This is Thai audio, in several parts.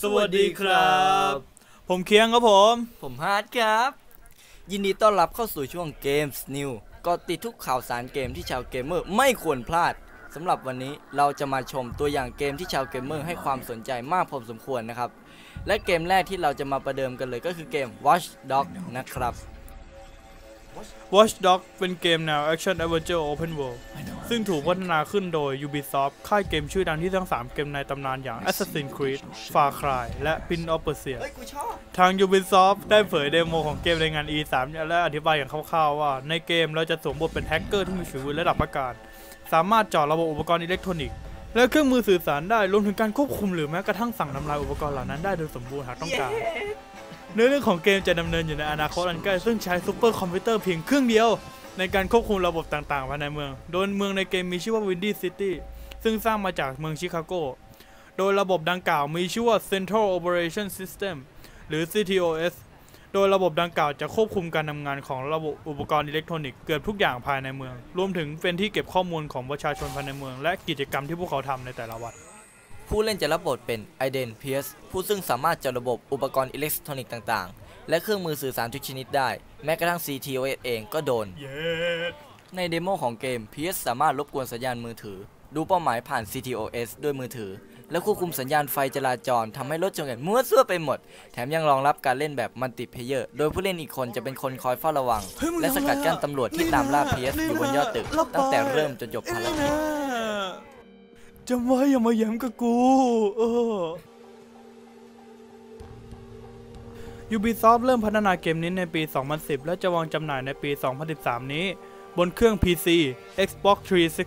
สวัสดีครับ ผมเคียงครับผม ผมฮาร์ดครับ ยินดีต้อนรับเข้าสู่ช่วง Games New ก็ติดทุกข่าวสารเกมที่ชาวเกมเมอร์ไม่ควรพลาดสำหรับวันนี้เราจะมาชมตัวอย่างเกมที่ชาวเกมเมอร์ให้ความสนใจมากพอสมควรนะครับ และเกมแรกที่เราจะมาประเดิมกันเลยก็คือเกม Watch Dog นะครับ Watch Dog เป็นเกมแนว Action Adventure Open World ซึ่งถูกพัฒนาขึ้นโดย Ubisoft ค่ายเกมชื่อดังที่ทั้ง 3 เกมในตำนานอย่าง Assassin's Creed Far Cry และ Prince of Persia เฮ้ยทาง Ubisoft ได้เผยเดโมของเกมในงาน E3 และอธิบายอย่างคร่าวๆว่า ในเกมเราจะสวมบทเป็นแฮกเกอร์ที่มีฝีมือระดับประการ สามารถจาะระบบอุปกรณ์อิเล็กทรอนิกส์และเครื่องมือสื่อสารได้รวมถึงการควบคุมหรือแม้กระทั่งสั่งทำลายอุปกรณ์เหล่านั้นได้โดยสมบูรณ์หากต้องการ เนื้อเรื่องของเกมจะดำเนินอยู่ในอนาคตอันใกล้ซึ่งใช้ซูเปอร์คอมพิวเตอร์เพียงเครื่องเดียว ในการควบคุมระบบต่างๆภายในเมือง โดยเมืองในเกมมีชื่อว่า Windy City ซึ่งสร้างมาจากเมืองชิคาโก โดยระบบดังกล่าวมีชื่อว่า Central Operation System หรือ CTOS โดยระบบดังกล่าวจะควบคุมการทำงานของระบบอุปกรณ์อิเล็กทรอนิกส์เกือบทุกอย่างภายในเมือง รวมถึงเป็นที่เก็บข้อมูลของประชาชนภายในเมือง และกิจกรรมที่พวกเขาทำในแต่ละวัน ผู้เล่นจะรับบทเป็นไอเดนเพียสผู้ซึ่งสามารถจัดระบบอุปกรณ์อิเล็กทรอนิกส์ต่างๆ และเครื่องมือสื่อสารทุกชนิดได้ แม้กระทั่ง CTOS เองก็โดนในเดโมของเกม PS สามารถรบกวนสัญญาณมือถือ ดูเป้าหมายผ่าน CTOS ด้วยมือถือ และควบคุมสัญญาณไฟจราจรทำให้รถชนกันมั่วซั่วไปหมด แถมยังรองรับการเล่นแบบมัลติเพเยอร์ โดยผู้เล่นอีกคนจะเป็นคนคอยเฝ้าระวังเฮ้ยมึงและสกัดกั้นทำอะไรอะตำรวจที่ตามล่า PS อยู่บนยอดตึก ตั้งแต่เริ่มจนจบภารกิจ จำไว้อย่ามาแย้มกับกู เออ Ubisoft เริ่มพัฒนาเกมนี้ในปี 2010 และจะวางจำหน่ายในปี 2013 นี้ บนเครื่อง PC Xbox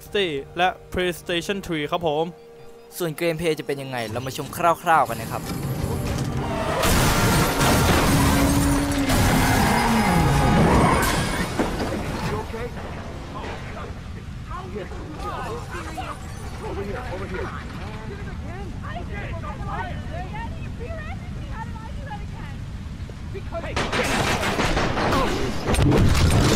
360 และ PlayStation 3 ครับผม ส่วนเกมเพย์จะเป็นยังไง เรามาชมคร่าวๆกันนะครับ here, over here. I did it. Do that again? Hey, get out! Oh!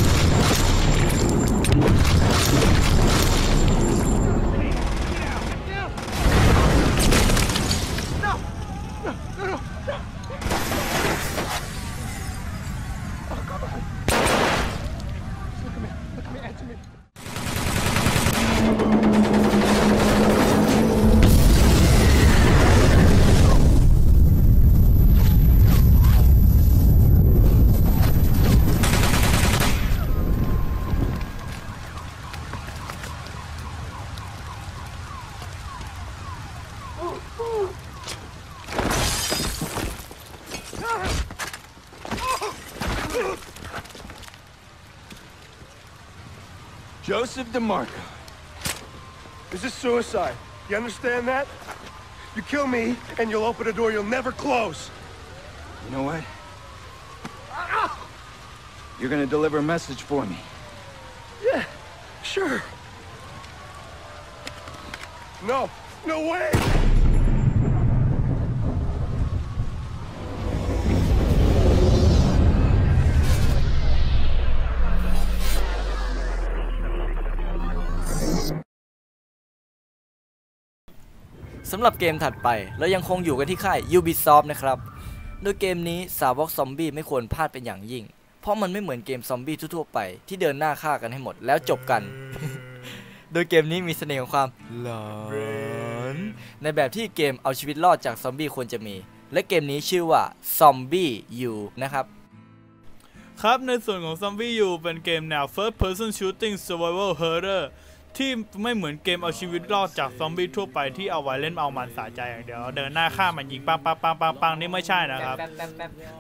Joseph DeMarco. This is suicide. You understand that? You kill me, and you'll open a door you'll never close. You know what? You're gonna deliver a message for me. Yeah, sure. No, no way! สำหรับเกมถัดไป เรายังคงอยู่กันที่ค่าย Ubisoft นะครับ โดยเกมนี้สาวกซอมบี้ไม่ควรพลาดเป็นอย่างยิ่ง เพราะมันไม่เหมือนเกมซอมบี้ทั่วๆไปที่เดินหน้าฆ่ากันให้หมดแล้วจบกัน โดยเกมนี้มีเสน่ห์ของความหลอนในแบบที่เกมเอาชีวิตรอดจากซอมบี้ควรจะมี และเกมนี้ชื่อว่า Zombie U นะครับครับในส่วนของ Zombie U เป็นเกมแนว First Person Shooting Survival Horror ที่ไม่เหมือนเกมเอาชีวิตรอดจากซอมบี้ทั่วไปที่เอาไว้เล่นเอามันสาใจอย่างเดียวเดินหน้าฆ่ามันยิงปังปังปังปังปังนี่ไม่ใช่นะครับ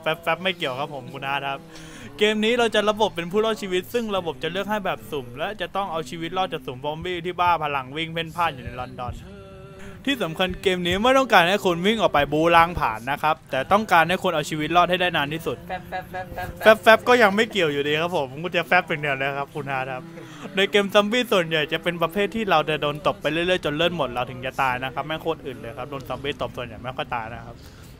แฟบแฟบไม่เกี่ยวครับผมคุณอาครับ เกมนี้เราจะระบบเป็นผู้รอดชีวิต ซึ่งระบบจะเลือกให้แบบสุ่ม และจะต้องเอาชีวิตรอดจากสุ่มซอมบี้ที่บ้าพลังวิ่งเพ่นพ่านอยู่ในลอนดอน ที่สำคัญเกมนี้ไม่ต้องการให้คนวิ่งออกไปบูล้างผ่านนะครับ แต่ต้องการให้คนเอาชีวิตรอดให้ได้นานที่สุด แฟบแฟบก็ยังไม่เกี่ยวอยู่ดีครับผมกูจะแฟบเป็นเดียวนะครับคุณอาร์ตครับ ในเกมซอมบี้ส่วนใหญ่จะเป็นประเภทที่เราจะโดนตบไปเรื่อยๆจนเลือดหมดเราถึงจะตายนะครับแม่งโคตรอื่นเลยครับโดนซอมบี้ตบส่วนใหญ่ไม่ค่อยตายนะครับ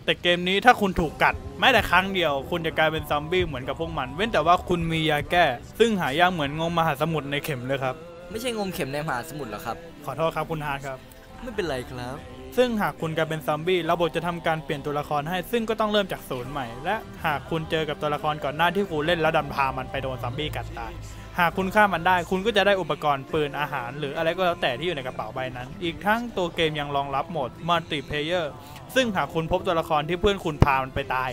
แต่เกมนี้ถ้าคุณถูกกัดแม้แต่ครั้งเดียว คุณจะกลายเป็นซอมบี้เหมือนกับพวกมัน เว้นแต่ว่าคุณมียาแก้ ซึ่งหายากเหมือนงมมหาสมุทรในเข็มเลยครับ ไม่ใช่งมเข็มในมหาสมุทรหรอครับ ขอโทษครับคุณฮาร์ดครับ ไม่เป็นไรครับ ซึ่งหากคุณกลายเป็นซอมบี้ระบบจะทำการเปลี่ยนตัวละครให้ ซึ่งก็ต้องเริ่มจากศูนย์ใหม่ และหากคุณเจอกับตัวละครก่อนหน้าที่คุณเล่นแล้วดันพามันไปโดนซอมบี้กัดตายหากคุณฆ่ามันได้ คุณก็จะได้อุปกรณ์ปืนอาหาร หรืออะไรก็แล้วแต่ที่อยู่ในกระเป๋าใบนั้น อีกทั้งตัวเกมยังรองรับโหมดมัลติเพเยอร์ซึ่งหากคุณพบตัวละครที่เพื่อนคุณพามันไปตาย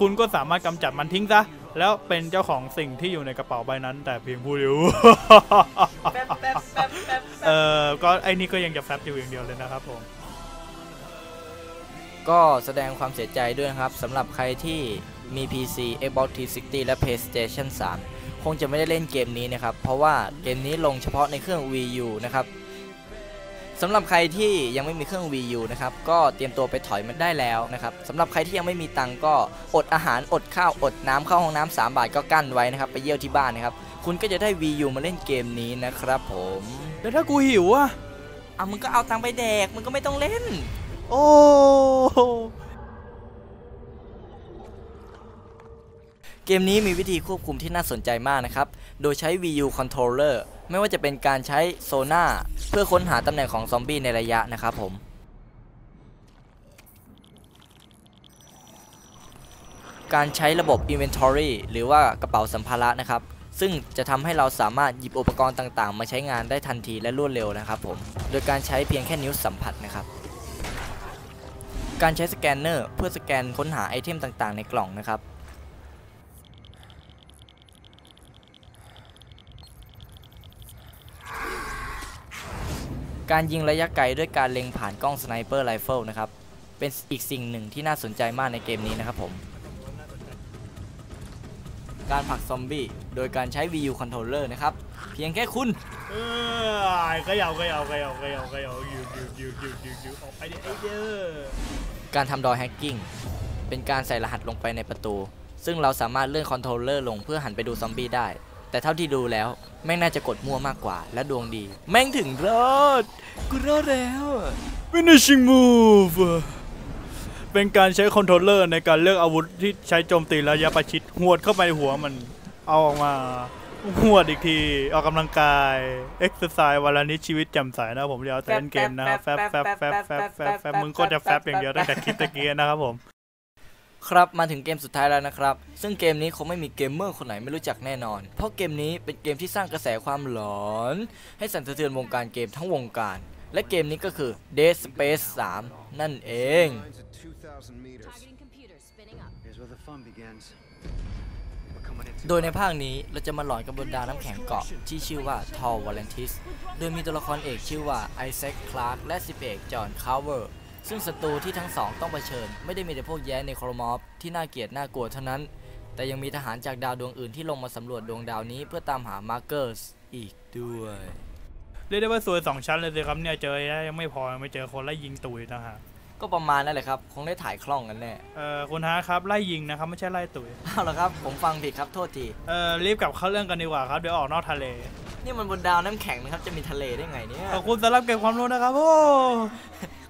คุณก็สามารถกำจัดมันทิ้งซะ แล้วเป็นเจ้าของสิ่งที่อยู่ในกระเป๋าใบนั้น แต่เพียงผู้เดียว เออก็ไอ้นี่ก็ยังจะแฟบอยู่อย่างเดียวเลยนะครับผม ก็แสดงความเสียใจด้วยครับสำหรับใครที่มี PC Xbox 360 และ PlayStation 3 คงจะไม่ได้เล่นเกมนี้นะครับ เพราะว่าเกมนี้ลงเฉพาะในเครื่อง Wii U นะครับสำหรับใครที่ยังไม่มีเครื่อง Wii U นะครับ ก็เตรียมตัวไปถอยมันได้แล้วนะครับสำหรับใครที่ยังไม่มีตังก็อดอาหารอดข้าวอดน้ำเข้าห้องน้ำ3บาทก็กั้นไว้นะครับ ไปเยี่ยวที่บ้านนะครับ คุณก็จะได้ Wii U มาเล่นเกมนี้นะครับผม แล้วถ้ากูหิวอะอะมึงก็เอาตังค์ไปแดกมึงก็ไม่ต้องเล่น โอ้เกมนี้มีวิธีควบคุมที่น่าสนใจมากนะครับ โดยใช้ Wii U Controller ไม่ว่าจะเป็นการใช้โซน่าเพื่อค้นหาตำแหน่งของซอมบี้ในระยะนะครับผม การใช้ระบบ Inventory หรือว่ากระเป๋าสัมภาระนะครับ ซึ่งจะทำให้เราสามารถหยิบอุปกรณ์ต่างๆ มาใช้งานได้ทันทีและรวดเร็วนะครับผม โดยการใช้เพียงแค่นิ้วสัมผัสนะครับ การใช้สแกนเนอร์เพื่อสแกนค้นหาไอเทมต่างๆ ในกล่องนะครับ การยิงระยะไกลด้วยการเล็งผ่านกล้องสไนเปอร์ไรเฟิลนะครับ เป็นอีกสิ่งหนึ่งที่น่าสนใจมากในเกมนี้นะครับผม การผลักซอมบี้โดยการใช้ VU Controller นะครับ เพียงแค่คุณเออเขย่าเขย่าเขย่าเขย่าเขย่ายืดยืดยืดยืดยืดยืดออกไปดิไอเด้อการทำดอแฮกกิ้งเป็นการใส่รหัสลงไปในประตู ซึ่งเราสามารถเลื่อนคอนโทรลเลอร์ลงเพื่อหันไปดูซอมบี้ได้ แต่เท่าที่ดูแล้วแม่งน่าจะกดมั่วมากกว่า และดวงดี แม่งถึงรอดกูรอดแล้ว finishing move เป็นการใช้คอนโทรลเลอร์ในการเลือกอาวุธที่ใช้โจมตีระยะประชิดหวดเข้าไปหัวมันเอาออกมาหวดอีกทีออกกำลังกายเอ็กซ์ไซส์วันละนิดชีวิตแจ่มใสนะผมจะเอาแต่เล่นเกมนะครับแฟบแฟบแฟบแฟบแฟบแฟบมึงก็จะแฟบอย่างเดียวตั้งแต่คลิปตะกี้นะครับผม ครับมาถึงเกมสุดท้ายแล้วนะครับ ซึ่งเกมนี้คงไม่มีเกมเมอร์คนไหนไม่รู้จักแน่นอน เพราะเกมนี้เป็นเกมที่สร้างกระแสความหลอน ให้สั่นสะเทือนวงการเกมทั้งวงการ และเกมนี้ก็คือ Dead Space 3 นั่นเอง 2,000 meters. Targeting computer, spinning up. Here's where the fun begins. We're coming into โดยในภาคนี้เราจะมาหลอนกับบนดาวน้ำแข็งเกาะที่ชื่อว่าทอลวาเลนติส โดยมีตัวละครเอกชื่อว่าไอแซค คลาร์ก และสิบเอก จอห์น คาร์เวอร์ ซึ่งศัตรูที่ทั้งสองต้องเผชิญ ไม่ได้มีแต่พวกแย้ในโครมอฟที่น่าเกลียดน่ากลัวเท่านั้น แต่ยังมีทหารจากดาวดวงอื่นที่ลงมาสำรวจดวงดาวนี้เพื่อตามหามาร์เกอร์สอีกด้วย เรียกได้ว่าสวยสองชั้นเลยสิครับเนี่ยเจอยังไม่พอยังไม่เจอคนไล่ยิงตุยนะฮะ ก็ประมาณนั่นแหละครับ คงได้ถ่ายคล่องกันแน่ เอ่อคุณฮะครับไล่ยิงนะครับไม่ใช่ไล่ตุยเอาละครับ ผมฟังผิดครับ โทษที เอ่อรีบกลับเข้าเรื่องกันดีกว่าครับเดี๋ยวออกนอกทะเลนี่มันบนดาวน้ำแข็งนะครับ จะมีทะเลได้ไงเนี่ย ขอบคุณสำหรับเก็บความรู้นะครับโอ้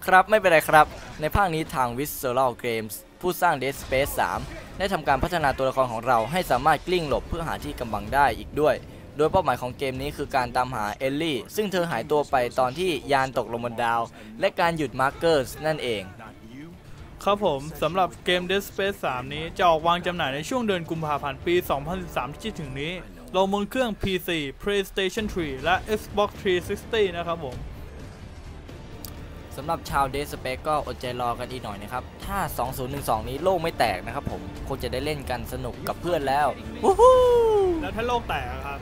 ครับ ไม่เป็นไรครับ ในภาคนี้ทาง Visceral Games ผู้สร้าง Dead Space 3 ได้ทำการพัฒนาตัวละครของเราให้สามารถกลิ้งหลบเพื่อหาที่กำบังได้อีกด้วย โดยเป้าหมายของเกมนี้คือการตามหาเอลลี่ ซึ่งเธอหายตัวไปตอนที่ยานตกลงบนดาว และการหยุดมาร์เกอร์สนั่นเอง ครับผมสำหรับเกม Dead Space 3 นี้จะออกวางจำหน่ายในช่วงเดือนกุมภาพันธ์ปี 2013 ที่จะถึงนี้ลงบนเครื่อง PC PlayStation 3 และ Xbox 360 นะครับผมสำหรับชาว Dead Space ก็อดใจรอกันอีกหน่อยนะครับ ถ้า 2012 นี้โลกไม่แตกนะครับผมคงจะได้เล่นกันสนุกกับเพื่อนแล้ววู้ฮู้แล้วถ้าโลกแตกอะครับ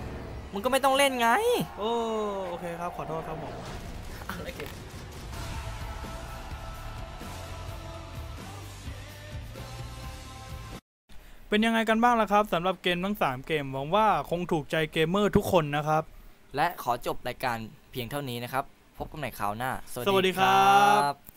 มึงก็ไม่ต้องเล่นไง โอ้โอเคครับ ขอโทษครับผมเป็นยังไงกันบ้างล่ะครับสำหรับเกมทั้ง 3 เกมหวังว่าคงถูกใจเกมเมอร์ทุกคนนะครับ และขอจบรายการเพียงเท่านี้นะครับ พบกันใหม่คราวหน้า สวัสดีครับบ